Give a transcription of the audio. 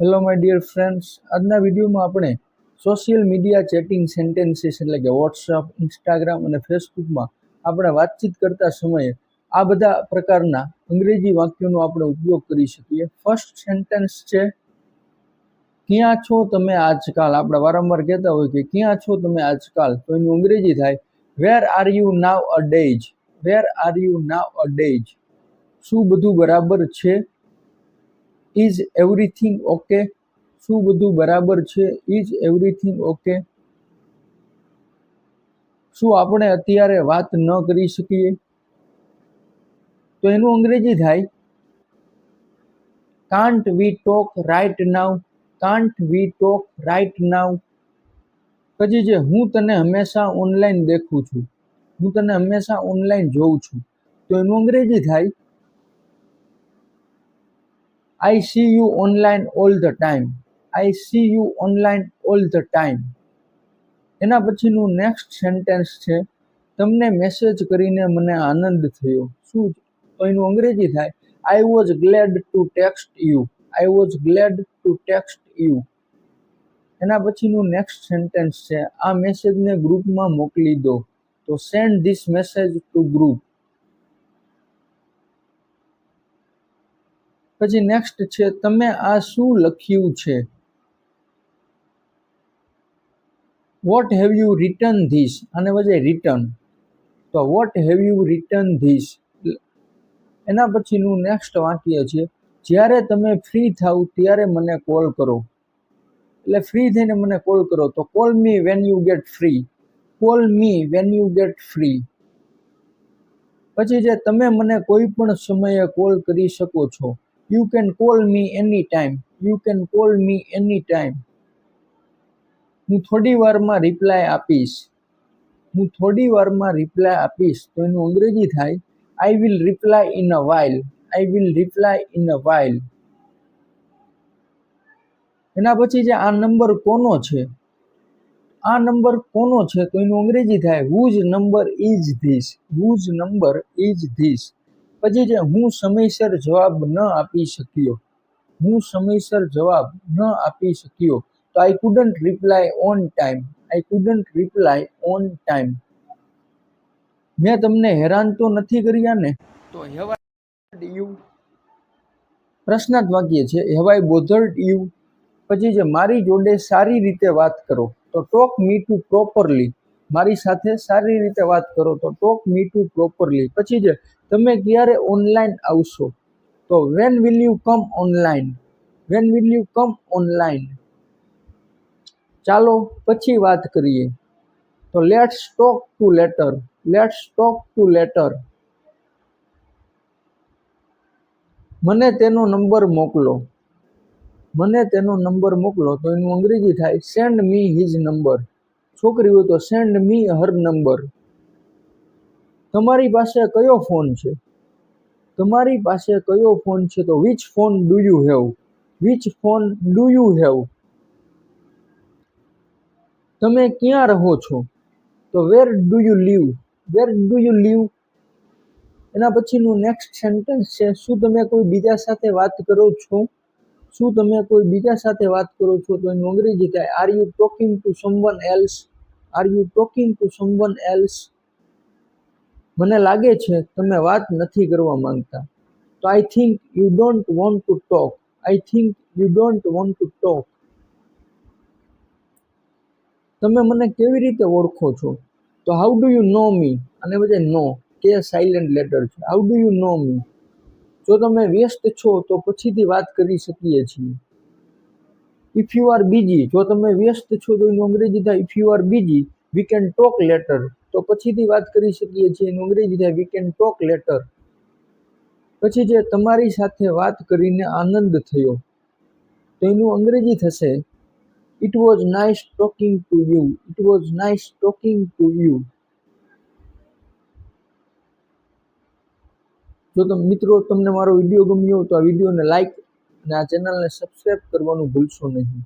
Hello my dear friends આજના વિડીયોમાં આપણે સોશિયલ મીડિયા ચેટિંગ સેન્ટેન્સીસ એટલે કે વોટ્સઅપ ઇન્સ્ટાગ્રામ અને ફેસબુકમાં આપણે વાતચીત કરતા સમયે આ બધા પ્રકારના અંગ્રેજી વાક્યોનો આપણે ઉપયોગ કરી શકીએ. ફર્સ્ટ સેન્ટેન્સ છે, ક્યાં છો તમે આજકાલ? આપણે વારંવાર કહેતા હોય કે, ક્યાં છો તમે આજકાલ? તો એનું અંગ્રેજી થાય where are you nowadays where are you nowadays શું બધું બરાબર છે? Is everything okay? શું બધું બરાબર છે? Is everything okay? શું આપણે અત્યારે વાત ન કરી શકીએ? તો એનું અંગ્રેજી થાય. Can't we talk right now can't we talk right now પછી જે, હું તને હંમેશા ઓનલાઈન દેખું છું. હું તને હંમેશા ઓનલાઈન જોઉં છું. તો એનું અંગ્રેજી થાય. I see you online all the time I see you online all the time એના પછીનું નેક્સ્ટ સેન્ટેન્સ છે, તમને મેસેજ કરીને મને આનંદ થયો. શું એનું અંગ્રેજી થાય I was glad to text you I was glad to text you એના પછીનું નેક્સ્ટ સેન્ટેન્સ છે, આ મેસેજને ગ્રુપમાં મોકલી દો. તો send this message to group પછી નેક્સ્ટ છે, તમે આ શું લખ્યું છે? What have you written this અને વચ્ચે રિટર્ન તો what have you written this એના પછીનું નેક્સ્ટ વાક્ય છે, જ્યારે તમે ફ્રી થાવ ત્યારે મને કોલ કરો. એટલે ફ્રી થઈને મને કોલ કરો, તો call me when you get free call me when you get free પછી જે તમે મને કોઈ પણ સમયે કોલ કરી શકો છો. You can call me any time you can call me any time હું થોડી વારમાં રિપ્લાય આપીશ. હું થોડી વારમાં રિપ્લાય આપીશ તો એનું અંગ્રેજી થાય. I will reply in a while I will reply in a while એના પછી જે આ નંબર કોનો છે? આ નંબર કોનો છે તો એનું અંગ્રેજી થાય. Whose number is this whose number is this પછી જે હું સમયસર જવાબ ન આપી શક્યો હું સમયસર જવાબ ન આપી શક્યો તો I couldn't reply on time I couldn't reply on time મેં તમને હેરાન તો નથી કર્યા ને? તો હેવાય યુ પ્રશ્નાર્થ વાક્ય છે હેવાય બોધર્ડ યુ પછી જે મારી જોડે સારી રીતે વાત કરો. તો ટોક મી ટુ પ્રોપરલી મારી સાથે સારી રીતે વાત કરો તો ટોક મી ટુ પ્રોપરલી પછી જે તમે ક્યારે ઓનલાઈન આવશો? તો when will you come online when will you come online ચાલો પછી વાત કરીએ. તો let's talk to later let's talk to later મને તેનો નંબર મોકલો. મને તેનો નંબર મોકલો. તો એનું અંગ્રેજી થાય સેન્ડ મી હિઝ નંબર છોકરી હોય તો સેન્ડ મી હર નંબર તમારી પાસે કયો ફોન છે? તમારી પાસે કયો ફોન છે તો which phone do you have which phone do you have તમે ક્યાં રહો છો? તો where do you live where do you live એના પછીનું નેક્સ્ટ સેન્ટેન્સ છે, શું તમે કોઈ બીજા સાથે વાત કરો છો? શું તમે કોઈ બીજા સાથે વાત કરો છો? તો એનું અંગ્રેજી થાય are you talking to someone else are you talking to someone else મને લાગે છે તમે વાત નથી કરવા માંગતા. તો I think you don't want to talk I think you don't want to talk તમે મને કેવી રીતે ઓળખો છો? તો how do you know me અને બધે નો કે સાયલેન્ટ લેટર છે. How do you know me જો તમે વ્યસ્ત છો તો પછીથી વાત કરી શકીએ છીએ. ઇફ યુ આર બીજી જો તમે વ્યસ્ત છો તો એનું અંગ્રેજી થાય ઇફ યુ આર બીજી વી કેન ટોક લેટર તો પછીથી વાત કરી શકીએ છીએ એનું અંગ્રેજી થાય વી કેન ટોક લેટર પછી જે તમારી સાથે વાત કરીને આનંદ થયો. તો એનું અંગ્રેજી થશે it was nice talking to you it was nice talking to you જો તમે, મિત્રો, તમને મારો વીડિયો ગમ્યો તો આ વિડીયોને લાઈક અને આ ચેનલને સબસ્ક્રાઈબ કરવાનું ભૂલશો નહીં.